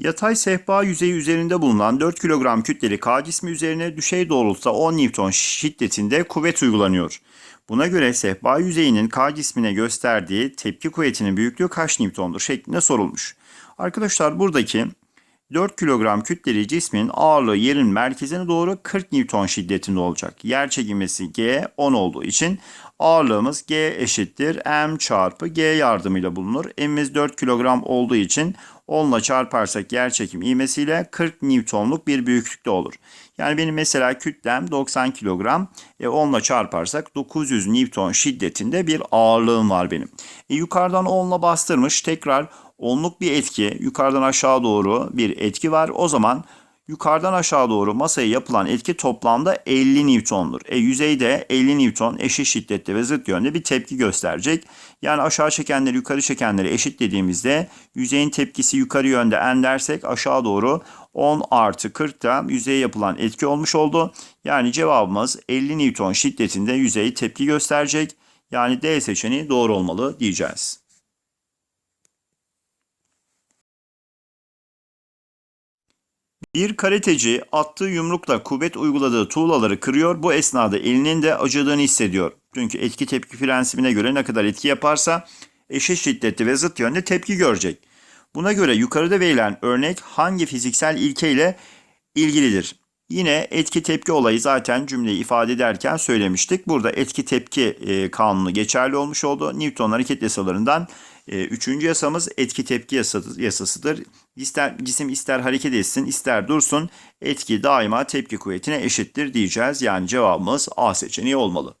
Yatay sehpa yüzeyi üzerinde bulunan 4 kilogram kütleli K cismi üzerine düşey doğrultuda 10 Newton şiddetinde kuvvet uygulanıyor. Buna göre sehpa yüzeyinin K cismine gösterdiği tepki kuvvetinin büyüklüğü kaç Newton'dur şeklinde sorulmuş. Arkadaşlar buradaki 4 kilogram kütleli cismin ağırlığı yerin merkezine doğru 40 Newton şiddetinde olacak. Yer çekilmesi G 10 olduğu için ağırlığımız G eşittir M çarpı G yardımıyla bulunur. M'imiz 4 kilogram olduğu için 10 ile çarparsak yer çekim ivmesiyle 40 Newton'luk bir büyüklükte olur. Yani benim mesela kütlem 90 kilogram. E 10 ile çarparsak 900 Newton şiddetinde bir ağırlığım var benim. E yukarıdan 10 ile bastırmış tekrar onluk bir etki, yukarıdan aşağı doğru bir etki var. O zaman yukarıdan aşağı doğru masaya yapılan etki toplamda 50 Newton'dur. E yüzeyde 50 Newton eşit şiddette ve zıt yönde bir tepki gösterecek. Yani aşağı çekenleri yukarı çekenleri eşit dediğimizde yüzeyin tepkisi yukarı yönde n dersek aşağı doğru 10 artı 40'ta yüzeye yapılan etki olmuş oldu. Yani cevabımız 50 Newton şiddetinde yüzey tepki gösterecek. Yani D seçeneği doğru olmalı diyeceğiz. Bir karateci attığı yumrukla kuvvet uyguladığı tuğlaları kırıyor. Bu esnada elinin de acıdığını hissediyor. Çünkü etki tepki prensibine göre ne kadar etki yaparsa eşit şiddetli ve zıt yönde tepki görecek. Buna göre yukarıda verilen örnek hangi fiziksel ilke ile ilgilidir? Yine etki tepki olayı zaten cümleyi ifade ederken söylemiştik. Burada etki tepki e, kanunu geçerli olmuş oldu. Newton hareket yasalarından e, üçüncü yasamız etki tepki yasası, yasasıdır. İster, cisim ister hareket etsin ister dursun etki daima tepki kuvvetine eşittir diyeceğiz. Yani cevabımız A seçeneği olmalı.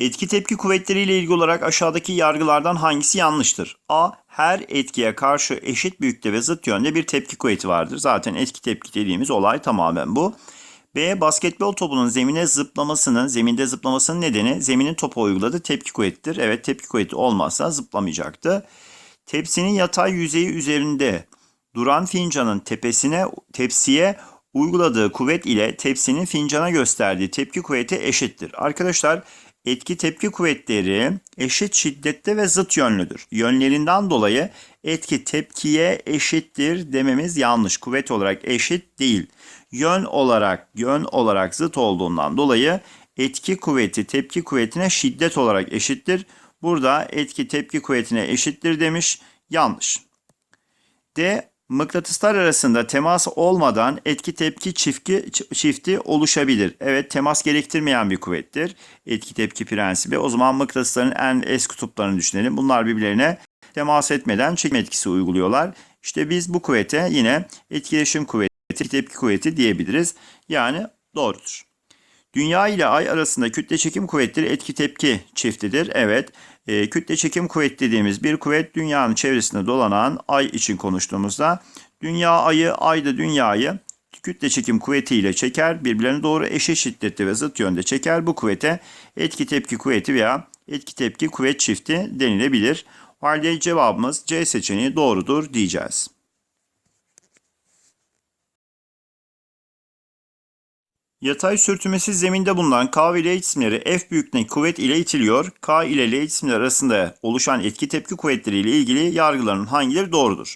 Etki tepki kuvvetleri ile ilgili olarak aşağıdaki yargılardan hangisi yanlıştır? A. Her etkiye karşı eşit büyüklükte ve zıt yönde bir tepki kuvveti vardır. Zaten etki tepki dediğimiz olay tamamen bu. B. Basketbol topunun zemine zıplamasının, zeminde zıplamasının nedeni zeminin topa uyguladığı tepki kuvvetidir. Evet tepki kuvveti olmazsa zıplamayacaktı. Tepsinin yatay yüzeyi üzerinde duran fincanın tepesine tepsiye uyguladığı kuvvet ile tepsinin fincana gösterdiği tepki kuvveti eşittir. Arkadaşlar etki tepki kuvvetleri eşit şiddette ve zıt yönlüdür. Yönlerinden dolayı etki tepkiye eşittir dememiz yanlış. Kuvvet olarak eşit değil. Yön olarak yön olarak zıt olduğundan dolayı etki kuvveti tepki kuvvetine şiddet olarak eşittir. Burada etki tepki kuvvetine eşittir demiş. Yanlış. D. Mıknatıslar arasında temas olmadan etki tepki çifti, çifti oluşabilir. Evet temas gerektirmeyen bir kuvvettir. Etki tepki prensibi. O zaman mıknatısların en S kutuplarını düşünelim. Bunlar birbirlerine temas etmeden çekim etkisi uyguluyorlar. İşte biz bu kuvvete yine etkileşim kuvveti, etki tepki kuvveti diyebiliriz. Yani doğrudur. Dünya ile ay arasında kütle çekim kuvvetleri etki tepki çiftidir. Evet, e, kütle çekim kuvvet dediğimiz bir kuvvet dünyanın çevresinde dolanan ay için konuştuğumuzda dünya ayı, ay da dünyayı kütle çekim kuvvetiyle çeker, birbirlerine doğru eşit şiddetli ve zıt yönde çeker. Bu kuvvete etki tepki kuvveti veya etki tepki kuvvet çifti denilebilir. O halde cevabımız C seçeneği doğrudur diyeceğiz. Yatay sürtünmesiz zeminde bulunan K ve L cisimleri F büyüklüğündeki kuvvet ile itiliyor. K ile L cisimleri arasında oluşan etki tepki kuvvetleri ile ilgili yargıların hangileri doğrudur?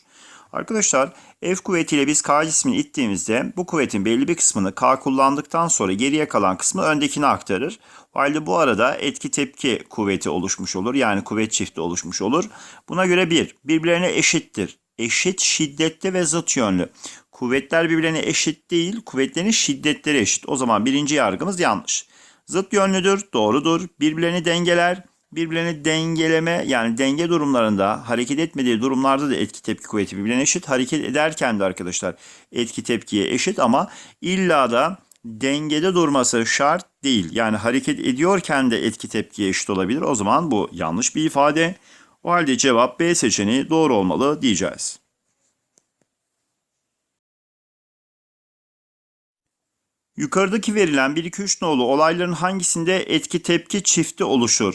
Arkadaşlar F kuvvetiyle biz K cismini ittiğimizde bu kuvvetin belli bir kısmını K kullandıktan sonra geriye kalan kısmı öndekine aktarır. O halde bu arada etki tepki kuvveti oluşmuş olur. Yani kuvvet çifti oluşmuş olur. Buna göre bir, birbirlerine eşittir. Eşit şiddette ve zıt yönlü. Kuvvetler birbirlerine eşit değil, kuvvetlerin şiddetleri eşit. O zaman birinci yargımız yanlış. Zıt yönlüdür, doğrudur. Birbirlerini dengeler, birbirlerini dengeleme yani denge durumlarında hareket etmediği durumlarda da etki tepki kuvveti birbirine eşit. Hareket ederken de arkadaşlar etki tepkiye eşit ama illa da dengede durması şart değil. Yani hareket ediyorken de etki tepkiye eşit olabilir. O zaman bu yanlış bir ifade. O halde cevap B seçeneği doğru olmalı diyeceğiz. Yukarıdaki verilen 1-2-3 nolu olayların hangisinde etki tepki çifti oluşur?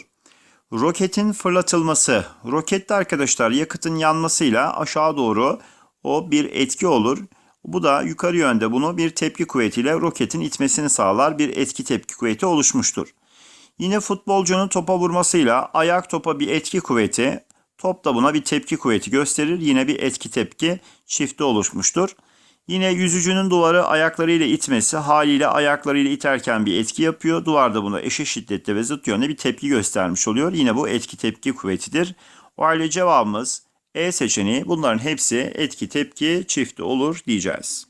Roketin fırlatılması. Rokette arkadaşlar yakıtın yanmasıyla aşağı doğru o bir etki olur. Bu da yukarı yönde bunu bir tepki kuvvetiyle roketin itmesini sağlar bir etki tepki kuvveti oluşmuştur. Yine futbolcunun topa vurmasıyla ayak topa bir etki kuvveti, top da buna bir tepki kuvveti gösterir. Yine bir etki tepki çifti oluşmuştur. Yine yüzücünün duvarı ayaklarıyla itmesi haliyle ayaklarıyla iterken bir etki yapıyor. Duvar da buna eşit şiddette ve zıt yönde bir tepki göstermiş oluyor. Yine bu etki tepki kuvvetidir. O halde cevabımız E seçeneği bunların hepsi etki tepki çifti olur diyeceğiz.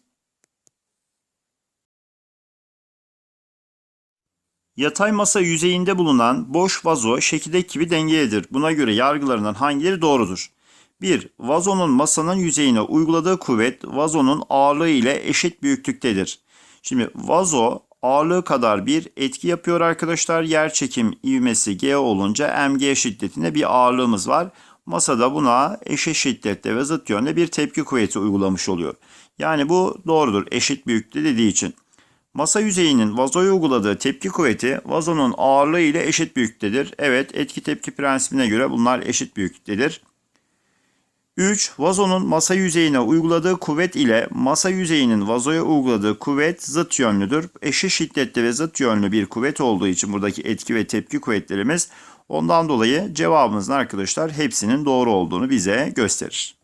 Yatay masa yüzeyinde bulunan boş vazo şekildeki gibi dengelidir. Buna göre yargılarından hangileri doğrudur? 1. Vazonun masanın yüzeyine uyguladığı kuvvet vazonun ağırlığı ile eşit büyüklüktedir. Şimdi vazo ağırlığı kadar bir etki yapıyor arkadaşlar. Yer çekim ivmesi G olunca mg şiddetinde bir ağırlığımız var. Masada buna eşit şiddette ve zıt yönde bir tepki kuvveti uygulamış oluyor. Yani bu doğrudur eşit büyüklükte dediği için. Masa yüzeyinin vazoya uyguladığı tepki kuvveti vazonun ağırlığı ile eşit büyüklüktedir. Evet etki tepki prensibine göre bunlar eşit büyüklüktedir. 3. Vazonun masa yüzeyine uyguladığı kuvvet ile masa yüzeyinin vazoya uyguladığı kuvvet zıt yönlüdür. Eşit şiddette ve zıt yönlü bir kuvvet olduğu için buradaki etki ve tepki kuvvetlerimiz ondan dolayı cevabımızın arkadaşlar hepsinin doğru olduğunu bize gösterir.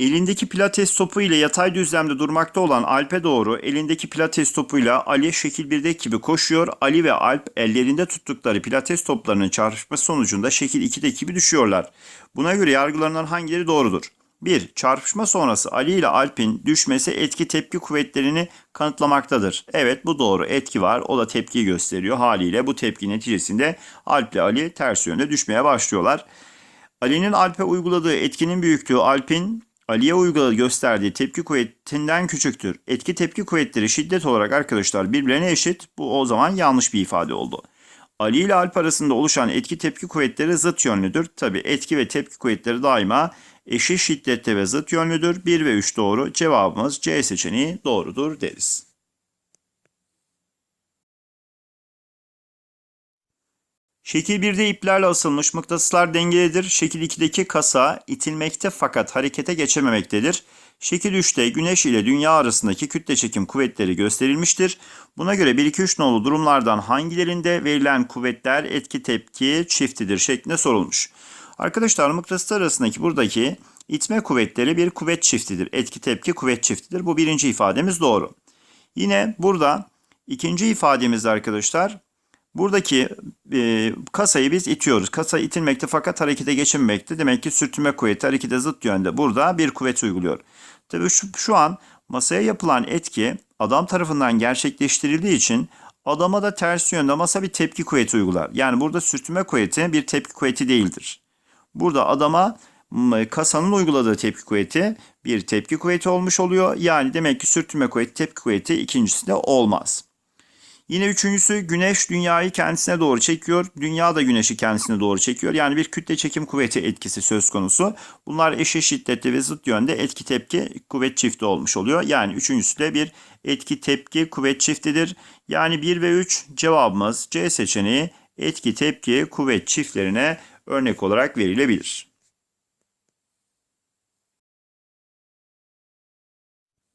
Elindeki pilates topu ile yatay düzlemde durmakta olan Alp'e doğru elindeki pilates topuyla Ali şekil 1'deki gibi koşuyor. Ali ve Alp ellerinde tuttukları pilates toplarının çarpışması sonucunda şekil 2'deki gibi düşüyorlar. Buna göre yargılarından hangileri doğrudur? 1. Çarpışma sonrası Ali ile Alp'in düşmesi etki tepki kuvvetlerini kanıtlamaktadır. Evet bu doğru etki var o da tepki gösteriyor haliyle bu tepki neticesinde Alp ile Ali ters yönde düşmeye başlıyorlar. Ali'nin Alp'e uyguladığı etkinin büyüklüğü Alp'in Ali'ye uyguladığı gösterdiği tepki kuvvetinden küçüktür. Etki tepki kuvvetleri şiddet olarak arkadaşlar birbirine eşit. Bu o zaman yanlış bir ifade oldu. Ali ile Alp arasında oluşan etki tepki kuvvetleri zıt yönlüdür. Tabi etki ve tepki kuvvetleri daima eşit şiddette ve zıt yönlüdür. 1 ve 3 doğru. Cevabımız C seçeneği doğrudur deriz. Şekil 1'de iplerle asılmış mıknatıslar dengelidir. Şekil 2'deki kasa itilmekte fakat harekete geçememektedir. Şekil 3'te güneş ile dünya arasındaki kütle çekim kuvvetleri gösterilmiştir. Buna göre 1-2-3 nolu durumlardan hangilerinde verilen kuvvetler etki tepki çiftidir şeklinde sorulmuş. Arkadaşlar mıknatıslar arasındaki buradaki itme kuvvetleri bir kuvvet çiftidir. Etki tepki kuvvet çiftidir. Bu birinci ifademiz doğru. Yine burada ikinci ifademiz arkadaşlar Buradaki e, kasayı biz itiyoruz. Kasa itilmekte fakat harekete geçinmekte. Demek ki sürtünme kuvveti harekete zıt yönde. Burada bir kuvvet uyguluyor. Tabii şu, şu an masaya yapılan etki adam tarafından gerçekleştirildiği için adama da ters yönde masa bir tepki kuvveti uygular. Yani burada sürtünme kuvveti bir tepki kuvveti değildir. Burada adama kasanın uyguladığı tepki kuvveti bir tepki kuvveti olmuş oluyor. Yani demek ki sürtünme kuvveti tepki kuvveti ikincisi de olmaz. Yine üçüncüsü güneş dünyayı kendisine doğru çekiyor. Dünya da güneşi kendisine doğru çekiyor. Yani bir kütle çekim kuvveti etkisi söz konusu. Bunlar eşit şiddetli ve zıt yönde etki tepki kuvvet çifti olmuş oluyor. Yani üçüncüsü de bir etki tepki kuvvet çiftidir. Yani 1 ve 3 cevabımız C seçeneği etki tepki kuvvet çiftlerine örnek olarak verilebilir.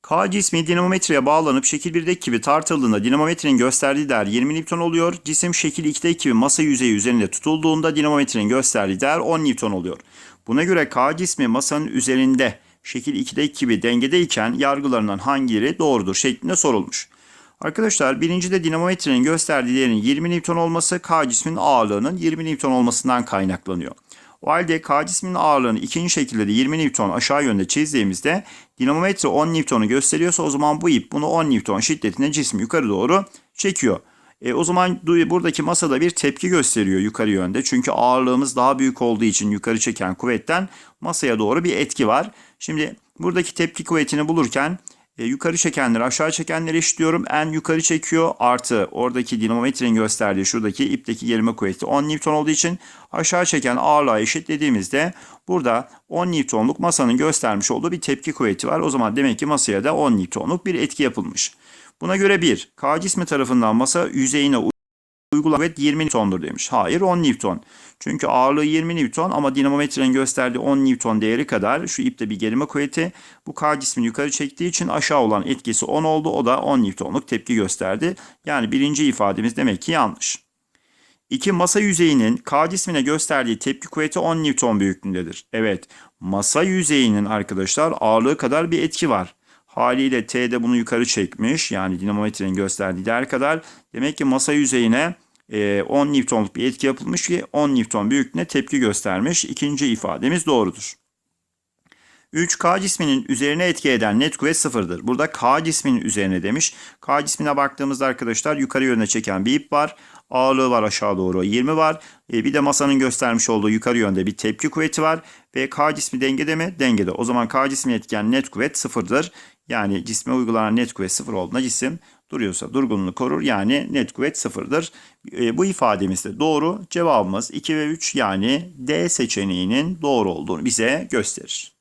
K cismi dinamometreye bağlanıp şekil 1'deki gibi tartıldığında dinamometrenin gösterdiği değer 20 Newton oluyor. Cisim şekil 2'deki gibi masa yüzeyi üzerinde tutulduğunda dinamometrenin gösterdiği değer 10 Newton oluyor. Buna göre K cismi masanın üzerinde şekil 2'deki gibi dengedeyken yargılarından hangileri doğrudur şeklinde sorulmuş. Arkadaşlar birincide dinamometrenin gösterdiği değerin 20 Newton olması K cisminin ağırlığının 20 Newton olmasından kaynaklanıyor. O halde K cisminin ağırlığını ikinci şekilde de 20 Newton aşağı yönde çizdiğimizde dinamometre 10 Newton'u gösteriyorsa o zaman bu ip bunu 10 Newton şiddetinde cismi yukarı doğru çekiyor. E, o zaman buradaki masada bir tepki gösteriyor yukarı yönde. Çünkü ağırlığımız daha büyük olduğu için yukarı çeken kuvvetten masaya doğru bir etki var. Şimdi buradaki tepki kuvvetini bulurken e, yukarı çekenleri aşağı çekenleri eşitliyorum. En yukarı çekiyor artı oradaki dinamometrenin gösterdiği şuradaki ipteki gerilme kuvveti 10 Newton olduğu için aşağı çeken ağırlığa eşitlediğimizde burada 10 Newton'luk masanın göstermiş olduğu bir tepki kuvveti var. O zaman demek ki masaya da 10 Newton'luk bir etki yapılmış. Buna göre bir K cismi tarafından masa yüzeyine uygulanan kuvvet 20 Newton'dur demiş. Hayır 10 Newton. Çünkü ağırlığı 20 Newton ama dinamometrenin gösterdiği 10 Newton değeri kadar şu ipte bir gerilme kuvveti. Bu K cismini yukarı çektiği için aşağı olan etkisi 10 oldu. O da 10 Newton'luk tepki gösterdi. Yani birinci ifademiz demek ki yanlış. 2. Masa yüzeyinin K cismine gösterdiği tepki kuvveti 10 Newton büyüklüğündedir. Evet, masa yüzeyinin arkadaşlar ağırlığı kadar bir etki var. Haliyle T de bunu yukarı çekmiş. Yani dinamometrenin gösterdiği değer kadar. Demek ki masa yüzeyine e, 10 Newton'luk bir etki yapılmış ki 10 Newton büyüklüğüne tepki göstermiş. İkinci ifademiz doğrudur. 3. K cisminin üzerine etki eden net kuvvet sıfırdır. Burada K cisminin üzerine demiş. K cismine baktığımızda arkadaşlar yukarı yönde çeken bir ip var. Ağırlığı var aşağı doğru 20 var. E, bir de masanın göstermiş olduğu yukarı yönde bir tepki kuvveti var. Ve K cismi dengede mi? Dengede. O zaman K cismine etken net kuvvet sıfırdır. Yani cisme uygulanan net kuvvet sıfır olduğunda cisim duruyorsa durgunluğunu korur. Yani net kuvvet sıfırdır. E, bu ifademiz de doğru. Cevabımız 2 ve 3 yani D seçeneğinin doğru olduğunu bize gösterir.